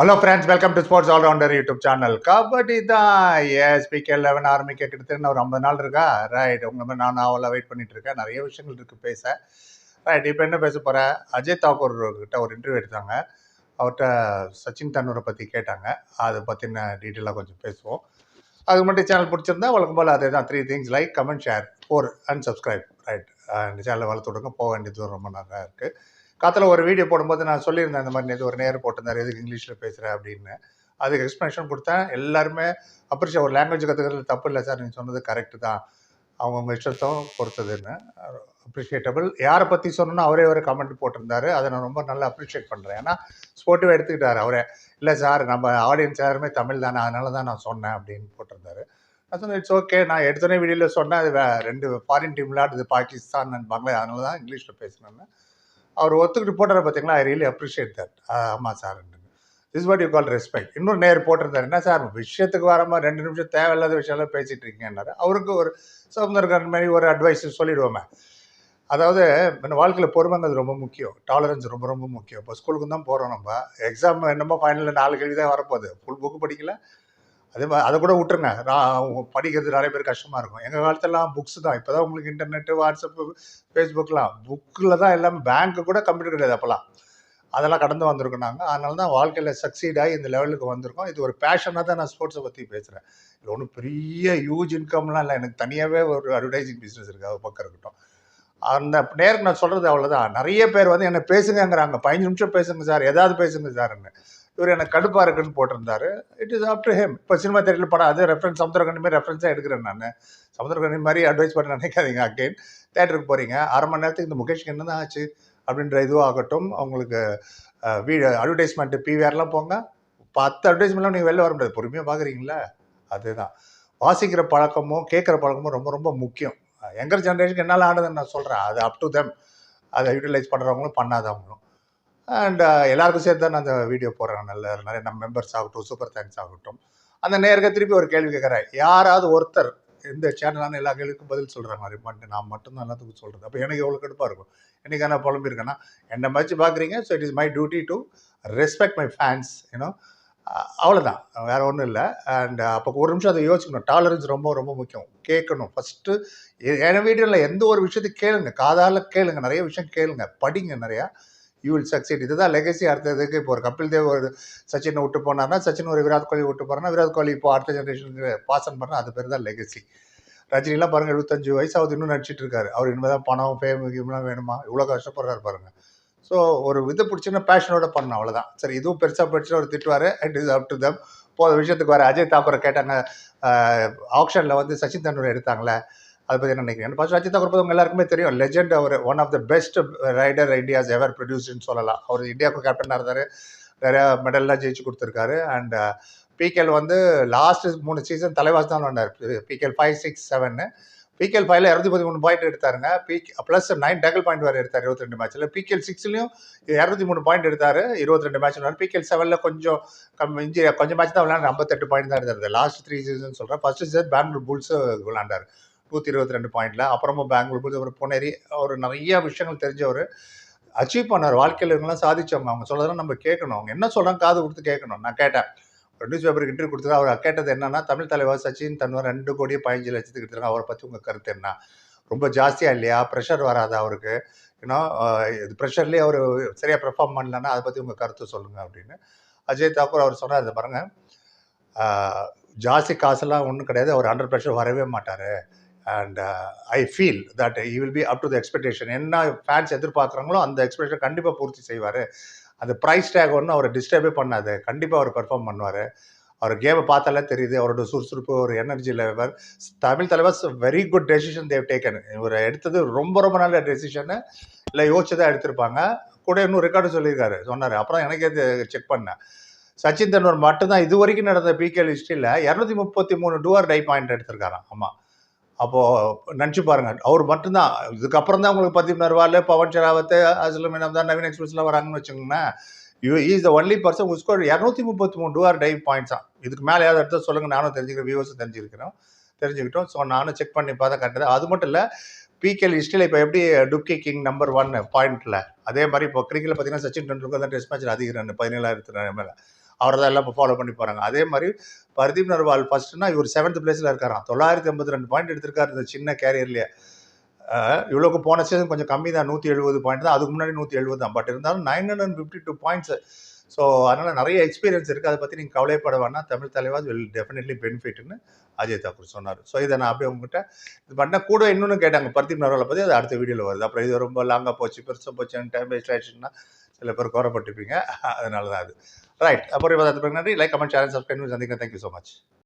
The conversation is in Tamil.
Hello friends welcome to sports allrounder YouTube channel kabaddi தான். எஸ் பிகே லெவன் ஆரம்பிக்க கிட்டத்தட்ட ஒரு ஐம்பது நாள் இருக்கா? ரைட் உங்களை மாதிரி நான் அவ்வளோ வெயிட் பண்ணிட்டு இருக்கேன். நிறைய விஷயங்கள் இருக்குது பேச. ரைட் இப்போ என்ன பேச போகிறேன் அஜய் தாக்கூர் கிட்ட ஒரு இன்டர்வியூ எடுத்தாங்க. அவர்கிட்ட சச்சின் தன்னூரை பற்றி கேட்டாங்க. அதை பற்றின டீட்டெயிலாக கொஞ்சம் பேசுவோம். அதுக்கு மட்டும் சேனல் பிடிச்சிருந்தா வழக்கம் போல் அதே தான். Three things like comment share four and subscribe right இந்த சேனலை வளர்த்து விடுங்க. போக வேண்டியது ரொம்ப நல்லா இருக்குது காத்தில் ஒரு வீடியோ போடும்போது நான் சொல்லியிருந்தேன் இந்த மாதிரி நேற்று ஒரு நேரம் போட்டிருந்தார் எதுக்கு இங்கிலீஷில் பேசுகிறேன் அப்படின்னு. அதுக்கு எக்ஸ்ப்ளனேஷன் கொடுத்தேன். எல்லாருமே அப்ரிஷியேட் ஒரு லாங்குவேஜ் கற்றுக்கிறது தப்பு இல்லை சார் நீங்கள் சொன்னது கரெக்டு தான். அவங்கவுங்க இஷ்டத்தும் பொறுத்ததுன்னு. அப்ரிஷியேட்டபிள் யாரை பற்றி சொன்னோன்னா அவரே ஒரு கமெண்ட் போட்டிருந்தாரு. அதை நான் ரொம்ப நல்லா அப்ரிஷியேட் பண்ணுறேன் ஏன்னா ஸ்போர்ட்டிவாக எடுத்துக்கிட்டார் அவரே. இல்லை சார் நம்ம ஆடியன்ஸ் யாருமே தமிழ் தானே அதனால தான் நான் சொன்னேன் அப்படின்னு போட்டிருந்தாரு. நான் சொன்னேன் இட்ஸ் ஓகே நான் எடுத்தோடனே வீடியோவில் சொன்னேன் அது வே- ரெண்டு ஃபாரின் டீம் விளையாடுது பாகிஸ்தான் அண்ட் பங்களா அதனால தான் இங்கிலீஷில் பேசினேன்னு. அவர் ஒத்துக்கிட்டு போட்டார் பார்த்தீங்களா ஐ ரியலி அப்ரிஷியேட் தட் ஆமாம் sir is what you call respect இன்னொரு நேர் போட்டிருந்தாரு. என்ன சார் விஷயத்துக்கு வரமா ரெண்டு நிமிஷம் தேவையில்லாத விஷயம்லாம் பேசிகிட்டு இருக்கீங்கன்னாரு. அவருக்கு ஒரு சுதந்திரக்காரன் மாதிரி ஒரு அட்வைஸ் சொல்லிடுவோமே. அதாவது நம்ம வாழ்க்கையில் பொறுமைங்கிறது ரொம்ப முக்கியம். டாலரன்ஸ் ரொம்ப ரொம்ப முக்கியம். இப்போ ஸ்கூலுக்கு தான் போகிறோம் நம்ம. எக்ஸாம் என்னமோ ஃபைனலில் நாலு கேள்வி தான் வரப்போகுது. ஃபுல் புக்கு படிக்கல. அதே மாதிரி அதை கூட விட்டுருங்க. நான் படிக்கிறது நிறைய பேர் கஷ்டமாக இருக்கும். எங்கள் காலத்துலலாம் புக்ஸ் தான். இப்போ தான் உங்களுக்கு இன்டர்நெட்டு வாட்ஸ்அப்பு ஃபேஸ்புக்கெலாம் புக்கில் தான் எல்லாமே பேங்க்கு கூட கம்ப்யூட்டர் கிடையாது அப்போல்லாம் அதெல்லாம் கடந்து வந்திருக்கோம் நாங்கள் அதனால தான் வாழ்க்கையில் சக்சீட் ஆகி இந்த லெவலுக்கு வந்திருக்கோம். இது ஒரு பேஷனாக தான் நான் ஸ்போர்ட்ஸை பற்றி பேசுகிறேன் இது ஒன்றும் பெரிய ஹியூஜ் இன்கம்லாம் இல்லை. எனக்கு தனியாகவே ஒரு அட்வர்டைசிங் பிஸ்னஸ் இருக்குது அது பக்கம் இருக்கட்டும். அந்த நேருக்கு நான் சொல்கிறது அவ்வளோதான் நிறைய பேர் வந்து என்னை பேசுங்கங்கிறாங்க. பதினஞ்சு நிமிஷம் பேசுங்க சார். ஏதாவது பேசுங்க சார்ன்னு இவர் எனக்கு கடுப்பாக இருக்குன்னு போட்டிருந்தாரு. It is up to them இப்போ சினிமா தேட்டரில் படம் அது ரெஃபரன்ஸ் சமுத்திரகண்ணி மாதிரி ரெஃபரன்ஸாக எடுக்கிறேன் நான். சமுத்திரகண்ணி மாதிரி அட்வைஸ் பண்ண நினைக்காதீங்க அகெயின் தேட்டருக்கு போகிறீங்க அரை மணி நேரத்துக்கு இந்த முகேஷ்க்கு என்ன தான் ஆச்சு அப்படின்ற இதுவும் ஆகட்டும் அவங்களுக்கு வீடு அட்வர்டைஸ்மெண்ட்டு பிவிஆர்லாம் போங்க. பத்து அட்வர்டைஸ்மெண்ட்லாம் நீங்கள் வெளில வர முடியாது. பொறுமையாக பார்க்குறீங்களா அதுதான். வாசிக்கிற பழக்கமும் கேட்குற பழக்கமும் ரொம்ப ரொம்ப முக்கியம். எங்கர் ஜென்ரேஷனுக்கு என்னால் ஆனதுன்னு நான் சொல்கிறேன் அது அப் டு தெம் அதை யூட்டிலைஸ் பண்ணுறவங்களும் பண்ணாதவங்களும். அண்ட் uh, எல்லாருக்கும் சேர்த்து தான் நான் அந்த வீடியோ போடுறேன். நல்ல நிறைய நம்ம மெம்பர்ஸ் ஆகட்டும் சூப்பர் தேங்க்ஸ் ஆகட்டும். அந்த நேருக்கு திருப்பி ஒரு கேள்வி கேட்குறேன் யாராவது ஒருத்தர் இந்த சேனலான எல்லா கேள்விக்கும் பதில் சொல்கிற மாதிரி மட்டும் நான் மட்டும்தான் எல்லாத்துக்கும் சொல்கிறது அப்போ எனக்கு எவ்வளோ கடுப்பாக இருக்கும்? என்னைக்கு என்ன புலம்பிருக்கேன்னா என்னை மதிச்சு பார்க்குறீங்க so it is my duty to respect my fans you know அவ்வளோதான் வேறு ஒன்றும் இல்லை. அண்ட் uh, அப்போ ஒரு நிமிஷம் அதை யோசிக்கணும். டாலரன்ஸ் ரொம்ப ரொம்ப முக்கியம். கேட்கணும். ஃபஸ்ட்டு என் வீடியோவில் எந்த ஒரு விஷயத்தையும் கேளுங்க. காதால் கேளுங்க. நிறைய விஷயம் கேளுங்க. படிங்க நிறையா. யூ வில் சக்சீட் இதுதான் லெகசி அடுத்ததுக்கு இப்போ ஒரு கபில் தேவ் ஒரு சச்சினை விட்டு போனார்னா சச்சின் ஒரு விராட் கோலி விட்டு போறாருன்னா விராட் கோலி இப்போ அடுத்த ஜென்ரேஷனுக்கு பாசன் பண்ணால் அது பேர் தான் லெகசி ரஜினிலாம் பாருங்கள் எழுபத்தஞ்சு வயசு அவர் இன்னும் நடிச்சிட்டு இருக்காரு. அவர் இனிமேல் தான் பணம் ஃபேம் கிம்லாம் வேணுமா? இவ்வளோ கஷ்டப்படுறாரு பாருங்கள் ஸோ ஒரு இது பிடிச்சின்னா பேஷனோட பண்ணணும் அவ்வளோதான் சரி இதுவும் பெருசாக பெருசாக ஒரு திட்டுவார். And is up to them போத விஷயத்துக்கு வர அஜய் தாப்பரை கேட்டாங்க ஆப்ஷனில் வந்து சச்சின் தண்டூரை எடுத்தாங்களே. அதை பற்றி என்ன நினைக்கிறேன் ஃபர்ஸ்ட் ரஜிதா தாக்கூர் பத்தி எல்லாருக்குமே தெரியும். Legend our one of the best raider India's ever ப்ரொடியூஸ்னு சொல்லலாம். அவர் இந்தியாவுக்கு கேப்டனாக இருந்தார். நிறையா மெடல்லாம் ஜெயிச்சு கொடுத்துருக்காரு. அண்ட் பிகேல் uh, வந்து லாஸ்ட் மூணு சீசன் தலைவாசி தான் வந்தார் பிகேல் ஃபைவ் சிக்ஸ் செவன்னு பிகேல் ஃபைவ்ல இரநூத்தி பதிமூணு point எடுத்தாருங்க. Big plus nine tackle point வேறு எடுத்தார் இருபத்தி ரெண்டு மேட்ச்சில் பிகேல் சிக்ஸ்லையும் இரநூத்தி மூணு பாயிண்ட் எடுத்தார் இருபத்தி ரெண்டு மேட்ச் வந்தார் பிகேல் செவனில் கொஞ்சம் கம் இஞ்சி கொஞ்சம் மேட்ச் தான் விளையாண்டு ஐம்பத்தெட்டு பாயிண்ட் தான் எடுத்தார் லாஸ்ட் த்ரீ சீசன் சொல்கிறேன் ஃபர்ஸ்ட் சீசன் பெங்களூர் புல்ஸ் விளாண்டார். நூற்றி இருபத்தி ரெண்டு பாயிண்டில் அப்புறமா பெங்களூர் போய் அவர் புனேரி அவர் நிறைய விஷயங்கள் தெரிஞ்சவர். அச்சீவ் பண்ணார் வாழ்க்கையில் இவங்கெல்லாம் சாதிச்சவங்க. அவங்க சொல்றதெல்லாம் நம்ம கேட்கணும். அவங்க என்ன சொல்கிறாங்க காது கொடுத்து கேட்கணும். நான் கேட்டேன். ஒரு நியூஸ் பேப்பருக்கு இன்டர்வியூ கொடுத்தது அவர் கேட்டது என்னன்னா தமிழ் தலைவர் சச்சின் தன்வர் ரெண்டு கோடியே பதினஞ்சு லட்சத்துக்கு எடுத்துருங்க அவரை பற்றி உங்கள் கருத்து என்ன? ரொம்ப ஜாஸ்தியாக இல்லையா? ப்ரெஷர் வராதா அவருக்கு? ஏன்னா இது ப்ரெஷர்லேயே அவர் சரியாக பெர்ஃபார்ம் பண்ணலன்னா அதை பற்றி உங்கள் கருத்து சொல்லுங்கள் அப்படின்னு அஜய் தாக்கூர் அவர் சொன்னார். இதை பாருங்கள் ஜாஸ்தி காசெல்லாம் ஒன்றும் கிடையாது. அவர் அண்டர் ப்ரெஷர் வரவே மாட்டார். And I feel that he will be up to the expectation என்ன ஃபேன்ஸ் எதிர்பார்க்குறாங்களோ அந்த எக்ஸ்பெக்டேஷன் கண்டிப்பாக பூர்த்தி செய்வார். அந்த ப்ரைஸ் டேக் ஒன்றும் அவரை டிஸ்டர்பே பண்ணாது. கண்டிப்பாக அவர் பெர்ஃபார்ம் பண்ணுவார். அவர் கேமை பார்த்தாலே தெரியுது. அவரோட சுறுசுறுப்பு ஒரு எனர்ஜி லெவல் தமிழ் தலைவர் very good decision they taken இவர் எடுத்தது ரொம்ப ரொம்ப நல்ல டெசிஷனு இல்லை யோசிச்சு எடுத்திருப்பாங்க. கூட இன்னும் ரெக்கார்டு சொல்லியிருக்காரு. சொன்னார். அப்புறம் எனக்கே செக் பண்ணேன் சச்சின் தெண்டுல்கர் மட்டும்தான் இது வரைக்கும் நடந்த பிகேஎல் ஹிஸ்ட்ரியில் இரநூத்தி முப்பத்தி மூணு டூஆர் டை பாயிண்ட் எடுத்திருக்காராம். ஆமாம் அப்போது நினச்சி பாருங்க. அவர் மட்டும்தான். இதுக்கப்புறம் தான் உங்களுக்கு பத்தி நர்வால் பவன் ஷெராவத் அஸ்லம் தான் நவீன் எக்ஸ்பிரஸ்லாம் வராங்கன்னு வச்சுக்கோங்களேன். You is the only person உஸ்கோ இரநூத்தி முப்பத்தி மூணு டூஆர் டைவ் பாயிண்ட்ஸ் தான் இதுக்கு மேலே ஏதாவது எடுத்து சொல்லுங்கள் நானும் தெரிஞ்சுக்கிறேன் வியூவர்ஸ் தெரிஞ்சுக்கிறோம். தெரிஞ்சுக்கிட்டோம். ஸோ நானும் செக் பண்ணி பார்த்தா கரெக்டாக அது மட்டும் இல்லை பிகேஎல் ஹிஸ்ட்ரியில் இப்போ எப்படி டுப்கி கிங் நம்பர் ஒன் பாயிண்ட்டில் அதே மாதிரி இப்போ கிரிக்கெட்டில் பார்த்தீங்கன்னா சச்சின் டெண்டுல்கர் தான் டெஸ்ட் மேட்ச் அதிக ரன் பதினேழாயிரத்து மேலே. அவரை தான் எல்லாம் ஃபாலோ பண்ணி போகிறாங்க அதே மாதிரி பர்தீப் நர்வால் ஃபர்ஸ்ட்னா இவர் செவன்த் பிளேஸில் இருக்காராம். தொள்ளாயிரத்தி ஐம்பத்தி ரெண்டு பாயிண்ட் எடுத்திருக்காரு இந்த சின்ன கேரியர்லேயே இவ்வளோக்கு போன சீசன் கொஞ்சம் கம்மி தான் நூற்றி எழுபது பாயிண்ட் தான். அதுக்கு முன்னாடி நூற்றி எழுபது தான் பட் இருந்தாலும் nine hundred fifty two points so அதனால் நிறைய எக்ஸ்பீரியன்ஸ் இருக்குது அதை பற்றி நீங்கள் கவலைப்பட வேணாம். தமிழ் தலைவாஸ் வில் டெஃபினெட்லி பெனிஃபிட்னு அஜய் தாக்கூர் சொன்னார். ஸோ இதை நான் அப்படியே உங்ககிட்ட இது பண்ண கூட இன்னொன்று கேட்டாங்க. பருத்தி நரவலை பற்றி அது அடுத்த வீடியோவில் வருது. அப்புறம் இது ரொம்ப லாங்காக போச்சு பெருசாக போச்சு டைம் வேஸ்ட் ஆயிடுச்சுன்னா சில பேர் கோரப்பட்டிருப்பீங்க. அதனால தான் அது. ரைட் அப்புறம் அதை நன்றி. லைக் கமெண்ட் சேனல் சப்ஸ்கிரைப் சந்திக்கிறேன். Thank you so much